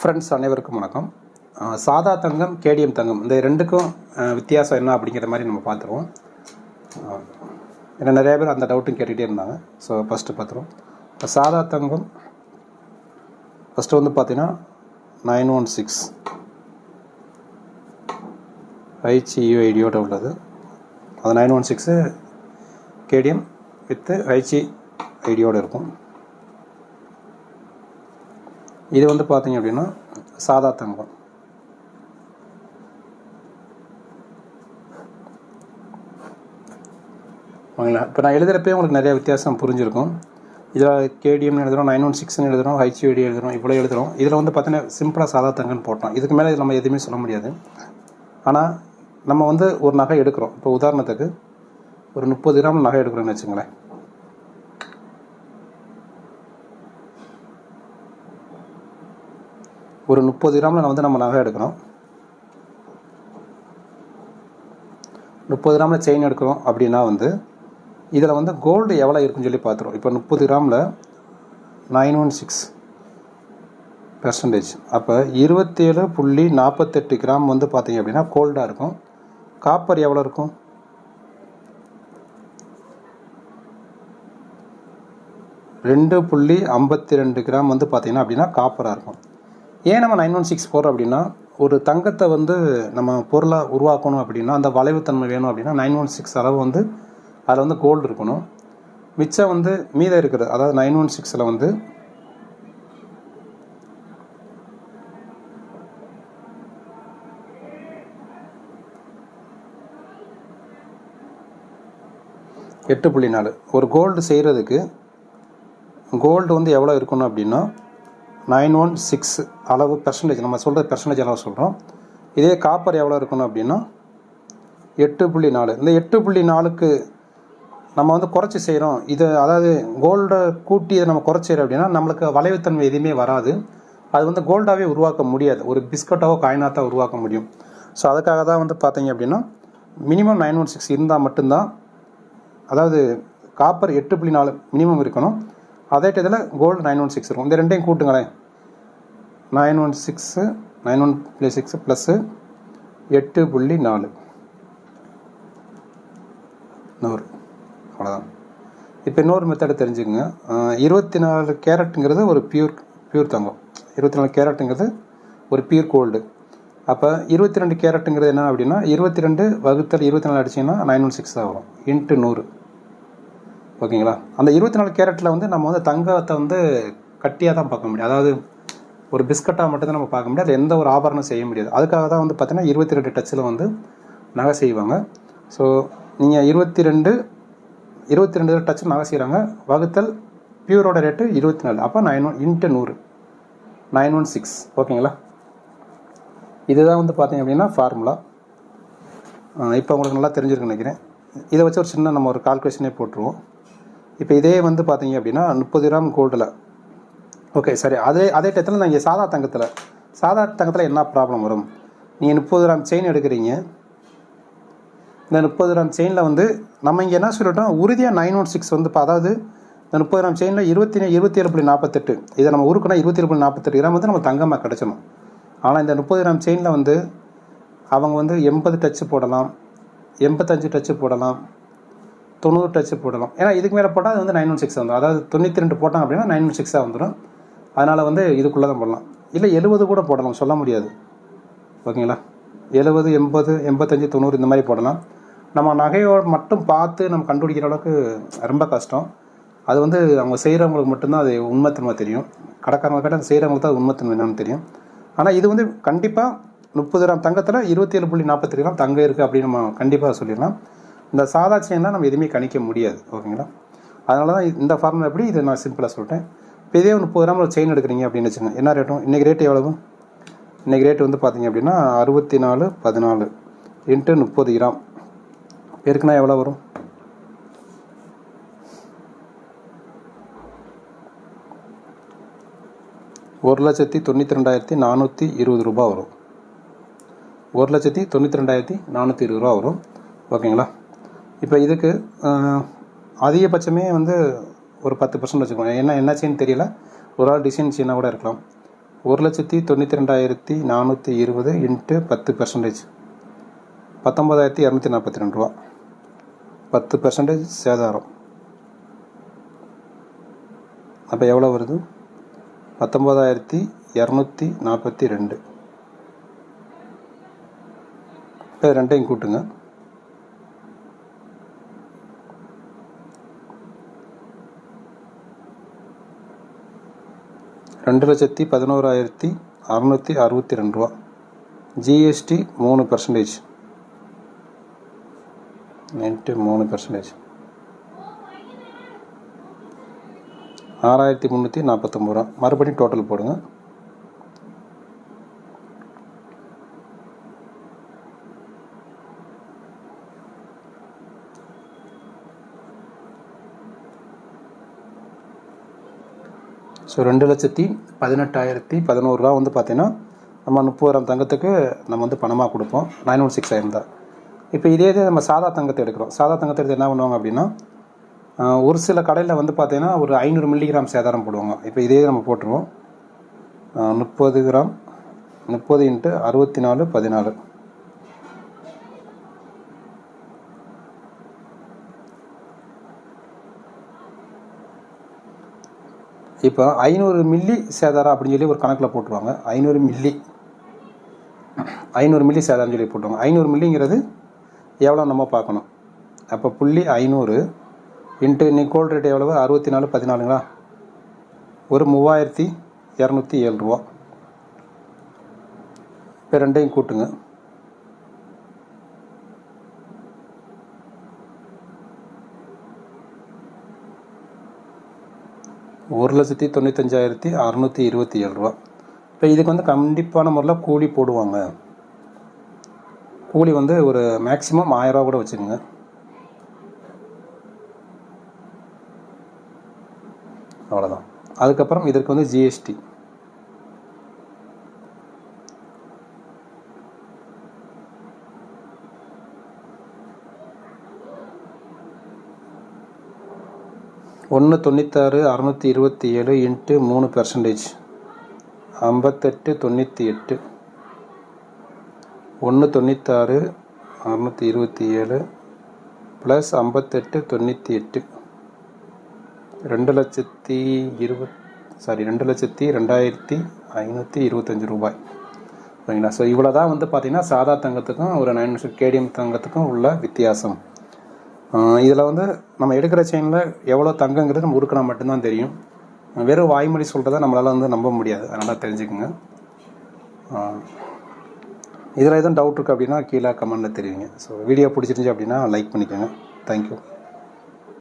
Friends அனைவருக்கும் வணக்கம். சாதா தங்கம் கேடிஎம் தங்கம் இந்த ரெண்டுக்கும் வித்தியாசம் என்ன அப்படிங்கிற மாதிரி நம்ம பார்த்துருவோம். ஏன்னா நிறைய பேர் அந்த டவுட்டும் கேட்டுகிட்டே இருந்தாங்க. ஸோ ஃபஸ்ட்டு பார்த்துருவோம். இப்போ சாதா தங்கம் ஃபஸ்ட்டு வந்து பார்த்தீங்கன்னா nine one six H U ஐடியோட உள்ளது. அது nine one six KDM with H ஐடியோடு இருக்கும். இது வந்து பார்த்தீங்க அப்படின்னா சாதா தங்கம். ஓகேங்களா இப்போ நான் எழுதுகிறப்பே உங்களுக்கு நிறைய வித்தியாசம் புரிஞ்சிருக்கும். இதில் கேடிஎம்னு எழுதுகிறோம் நைன் ஒன் சிக்ஸ்னு எழுதுகிறோம் ஹைச்யூடி எழுதுகிறோம் இவ்வளோ எழுதுகிறோம் இதில் வந்து பார்த்தீங்கன்னா சிம்பிளாக சாதா தங்கன்னு போட்டோம். இதுக்கு மேலே நம்ம எதுவுமே சொல்ல முடியாது. ஆனால் நம்ம வந்து ஒரு நகை எடுக்கிறோம். இப்போ உதாரணத்துக்கு ஒரு முப்பது கிராம் நகை எடுக்கிறோன்னு வச்சுங்களேன். ஒரு முப்பது கிராமில் வந்து நம்ம நகை எடுக்கிறோம் முப்பது கிராமில் செயின் எடுக்கிறோம் அப்படின்னா வந்து இதில் வந்து கோல்டு எவ்வளோ இருக்குன்னு சொல்லி பார்த்துருவோம் இப்போ முப்பது கிராமில் நைன் ஒன் சிக்ஸ் பெர்சன்டேஜ் அப்போ இருபத்தேழு புள்ளி நாற்பத்தெட்டு கிராம் வந்து பார்த்தீங்க அப்படின்னா கோல்டாக இருக்கும். காப்பர் எவ்வளோ இருக்கும்? ரெண்டு புள்ளி ஐம்பத்தி ரெண்டு கிராம் வந்து பார்த்தீங்கன்னா அப்படின்னா காப்பராக இருக்கும். ஏன் நம்ம நைன் ஒன் சிக்ஸ் போகிறோம் அப்படின்னா ஒரு தங்கத்தை வந்து நம்ம பொருளாக உருவாக்கணும் அப்படின்னா அந்த வளைவுத்தன்மை வேணும் அப்படின்னா நைன் ஒன் சிக்ஸ் அளவு வந்து அதில் வந்து கோல்டு இருக்கணும். மிச்சம் வந்து மீதம் இருக்கிறது அதாவது நைன் ஒன் சிக்ஸில் வந்து எட்டு புள்ளி நாலு. ஒரு கோல்டு செய்கிறதுக்கு கோல்டு வந்து எவ்வளோ இருக்கணும் அப்படின்னா நைன் ஒன் சிக்ஸ் அளவு பெர்சன்டேஜ் நம்ம சொல்கிற பெர்சன்டேஜ் அளவு சொல்கிறோம் இதே காப்பர் எவ்வளோ இருக்கணும் அப்படின்னா எட்டு புள்ளி நாலு. இந்த எட்டு புள்ளி நாலுக்கு நம்ம வந்து குறைச்சி செய்கிறோம் இது அதாவது கோல்டை கூட்டி இதை நம்ம குறைச்சி அப்படின்னா நம்மளுக்கு வளைவுத்தன்மை எதுவுமே வராது. அது வந்து கோல்டாகவே உருவாக்க முடியாது. ஒரு பிஸ்கட்டாவோ தான் உருவாக்க முடியும். ஸோ அதுக்காக தான் வந்து பார்த்தீங்க அப்படின்னா மினிமம் நைன் ஒன் சிக்ஸ் இருந்தால் மட்டும்தான் அதாவது காப்பர் எட்டு புள்ளி நாலு மினிமம் இருக்கணும். அதே இதில் கோல்டு நைன் ஒன் சிக்ஸ் இருக்கும். இந்த ரெண்டையும் கூட்டுங்களேன். Nine one six nine one புள்ளி சிக்ஸ் ப்ளஸ்ஸு எட்டு புள்ளி நாலு. நூறு. அவ்வளோதான் இப்போ இன்னொரு மெத்தடை தெரிஞ்சுக்கங்க. இருபத்தி நாலு கேரட்டுங்கிறது ஒரு பியூர் பியூர் தங்கம். இருபத்தி நாலு கேரட்டுங்கிறது ஒரு பியூர் கோல்டு அப்போ இருபத்தி ரெண்டு கேரட்டுங்கிறது என்ன அப்படின்னா இருபத்தி ரெண்டு வகுத்தல் இருபத்தி நாலு அடிச்சிங்கன்னா நைன் ஒன் சிக்ஸ் தான் வரும். இன்ட்டு நூறு. ஓகேங்களா? அந்த இருபத்தி நாலு கேரட்டில் வந்து நம்ம வந்து தங்கத்தை வந்து கட்டியாக தான் பார்க்க முடியும். அதாவது ஒரு பிஸ்கட்டாக மட்டும்தான் நம்ம பார்க்க முடியாது எந்த ஒரு ஆபரணம் செய்ய முடியாது. அதுக்காக தான் வந்து பார்த்தீங்கன்னா இருபத்தி ரெண்டு டச்சில் வந்து நகை செய்வாங்க. ஸோ நீங்கள் இருபத்தி ரெண்டு இருபத்தி ரெண்டு டச்சில் நகை செய்கிறாங்க வகுத்தல் பியூரோட ரேட்டு இருபத்தி நாலு அப்போ நைன் ஒன் இன்ட்டு நூறு. நைன் ஒன் சிக்ஸ் ஓகேங்களா? இதுதான் வந்து பார்த்தீங்க அப்படின்னா ஃபார்முலா இப்போ உங்களுக்கு நல்லா தெரிஞ்சிருக்குன்னு நினைக்கிறேன். இதை வச்சு ஒரு சின்ன நம்ம ஒரு கால்குலேஷனே போட்டுருவோம். இப்போ இதே வந்து பார்த்தீங்க அப்படின்னா முப்பது கிராம் கோல்டில் ஓகே சரி. அதே அதே டயத்தில் இங்கே சாதா தங்கத்தில் சாதா தங்கத்தில் என்ன ப்ராப்ளம் வரும்? நீங்கள் முப்பது கிராம் செயின் எடுக்கிறீங்க. இந்த முப்பது கிராம் செயினில் வந்து நம்ம இங்கே என்ன சொல்லிட்டோம்? உறுதியாக நைன் ஒன் oh சிக்ஸ் வந்து இப்போ அதாவது இந்த முப்பது கிராம் செயினில் இருபத்தி இருபத்தி ஏழு புள்ளி நாற்பத்தெட்டு. இதை நம்ம ஊருக்குனா இருபத்தி ஏழு புள்ளி நாற்பத்தெட்டு கிராம் வந்து நம்ம தங்கமாக கிடச்சிடும் ஆனால் இந்த முப்பது கிராம் செயினில் வந்து அவங்க வந்து எண்பது டச்சு போடலாம் எண்பத்தஞ்சு டச்சு போடலாம் தொண்ணூறு டச்சு போடலாம். ஏன்னா இதுக்கு மேலே போட்டால் அது வந்து நைன் ஒன் சிக்ஸ் வந்துடும் அதாவது தொண்ணூற்றி ரெண்டு போட்டாங்க அப்படின்னா நைன் ஒன் சிக்ஸாக வந்துடும் அதனால் வந்து இதுக்குள்ளே தான் போடலாம். இல்லை எழுபது கூட போடலாம். சொல்ல முடியாது. ஓகேங்களா? எழுபது எண்பது எண்பத்தஞ்சு தொண்ணூறு இந்த மாதிரி போடலாம். நம்ம நகையோட மட்டும் பார்த்து நம்ம கண்டுபிடிக்கிற அளவுக்கு ரொம்ப கஷ்டம். அது வந்து அவங்க செய்கிறவங்களுக்கு மட்டும்தான் அது உண்மைத்தன்மை தெரியும். கடைக்காரங்க கிட்ட செய்கிறவங்களுக்கு தான் அது உண்மைத்தன்மை என்னன்னு தெரியும். ஆனால் இது வந்து கண்டிப்பாக முப்பது கிராம் தங்கத்தில் இருபத்தி ஏழு புள்ளி நாற்பத்தி கிராம் தங்கம் இருக்குது அப்படின்னு நம்ம கண்டிப்பாக சொல்லிடலாம். இந்த சாதா செயின்லாம் நம்ம எதுவுமே கணிக்க முடியாது ஓகேங்களா அதனால தான் இந்த ஃபார்முலா எப்படி இதை நான் சிம்பிளாக சொல்லிட்டேன். இப்போ இதே ஒரு முப்பது கிராம் ஒரு செயின் எடுக்கிறீங்க அப்படின்னு வச்சுங்க என்ன ரேட்டும் இன்றைக்கி ரேட் எவ்வளவு? இன்றைக்கி ரேட் வந்து பார்த்தீங்க அப்படின்னா அறுபத்தி நாலு பதினாலு இன்ட்டு முப்பது கிராம். பெருக்குனா எவ்வளோ வரும்? ஒரு லட்சத்தி தொண்ணூற்றி ரெண்டாயிரத்தி நானூற்றி இருபது ரூபா வரும். ஒரு லட்சத்தி தொண்ணூற்றி ரெண்டாயிரத்தி நானூற்றி இருபது ரூபா வரும். ஓகேங்களா? இப்போ இதுக்கு அதிகபட்சமே வந்து ஒரு பத்து பர்சன்ட் வச்சுக்கோங்க. என்ன என்னாச்சின்னு தெரியல. ஒரு ஆள் டிசைன் செயினாக கூட இருக்கலாம். ஒரு லட்சத்தி தொண்ணூற்றி ரெண்டாயிரத்தி நானூற்றி இருபது இன்ட்டு பத்து பர்சன்டேஜ் பத்தொம்பதாயிரத்தி இரநூத்தி நாற்பத்தி ரெண்டு ரூபா. பத்து பர்சன்டேஜ் சேதாரம். அப்போ எவ்வளோ வருது? பத்தொம்பதாயிரத்தி இரநூத்தி நாற்பத்தி ரெண்டு. இப்போ ரெண்டையும் கூட்டுங்க. ரெண்டு லட்சத்தி பதினோராயிரத்தி அறநூற்றி அறுபத்தி ரெண்டு ரூபா. ஜிஎஸ்டி மூணு பர்சன்டேஜ் நைன்ட்டு மூணு பர்சன்டேஜ் ஆறாயிரத்தி முந்நூற்றி நாற்பத்தொம்பது ரூபா. மறுபடியும் டோட்டல் போடுங்க. ஸோ ரெண்டு லட்சத்தி பதினெட்டாயிரத்தி பதினோருவா வந்து பார்த்திங்கன்னா நம்ம முப்பது கிராம் தங்கத்துக்கு நம்ம வந்து பணமாக கொடுப்போம். நைன் ஒன் சிக்ஸ் ஆயிருந்தா இப்போ இதே இதே நம்ம சாதா தங்கத்தை எடுக்கிறோம். சாதா தங்கத்தை எடுத்து என்ன பண்ணுவாங்க அப்படின்னா ஒரு சில கடையில் வந்து பார்த்தீங்கன்னா ஒரு ஐநூறு மில்லிகிராம் சேதாரம் போடுவாங்க. இப்போ இதே நம்ம போட்டுருவோம். முப்பது கிராம் முப்பது இன்ட்டு அறுபத்தி நாலு பதினாலு. இப்போ ஐநூறு மில்லி சேதாரம் அப்படின்னு சொல்லி ஒரு கணக்கில் போட்டுருவாங்க. ஐநூறு மில்லி. ஐநூறு மில்லி சேதாரம் சொல்லி போட்டுருவாங்க. ஐநூறு மில்லிங்கிறது எவ்வளோ நம்ம பார்க்கணும்? அப்போ புள்ளி ஐநூறு இன்ட்டு இன்னைக்கு கோல்ட் ரேட் எவ்வளவு? அறுபத்தி நாலு பதினாலுங்களா? ஒரு மூவாயிரத்தி இரநூத்தி ஏழு ரூபா. இப்போ ரெண்டையும் கூட்டுங்க. ஒரு லட்சத்தி தொண்ணூத்தஞ்சாயிரத்தி அறநூற்றி இருபத்தி ஏழு ரூபா. இப்போ இதுக்கு வந்து கண்டிப்பான முறையில் கூலி போடுவாங்க. கூலி வந்து ஒரு மேக்ஸிமம் ஆயிரரூவா கூட வச்சுக்கோங்க. அவ்வளோதான் அதுக்கப்புறம் இதற்கு வந்து ஜிஎஸ்டி ஒன்று தொண்ணூத்தாறு அறநூற்றி இருபத்தி ஏழு இன்ட்டு மூணு பெர்சன்டேஜ் ஐம்பத்தெட்டு தொண்ணூற்றி எட்டு ஒன்று தொண்ணூத்தாறு அறநூற்றி இருபத்தி ஏழு ப்ளஸ் ஐம்பத்தெட்டு தொண்ணூற்றி எட்டு ரெண்டு லட்சத்தி இருபத் சாரி ரெண்டு லட்சத்தி ரெண்டாயிரத்தி ஐநூற்றி இருபத்தஞ்சி ரூபாய். சரிங்களா? ஸோ இவ்வளோ தான் வந்து பார்த்திங்கன்னா சாதா தங்கத்துக்கும் ஒரு நைன் கேடிஎம் தங்கத்துக்கும் உள்ள வித்தியாசம். இதில் வந்து நம்ம எடுக்கிற செயினில் எவ்வளோ தங்கங்கிறது நம்ம உருக்கினா மட்டும்தான் தெரியும். வெறும் வாய்மொழி சொல்கிறத நம்மளால் வந்து நம்ப முடியாது. அதனால் தெரிஞ்சுக்குங்க. இதில் எதுவும் டவுட் இருக்குது அப்படின்னா கீழே கமெண்ட்டில் தெரியுங்க ஸோ வீடியோ பிடிச்சிருந்துச்சி அப்படின்னா லைக் பண்ணிக்கோங்க. தேங்க்யூ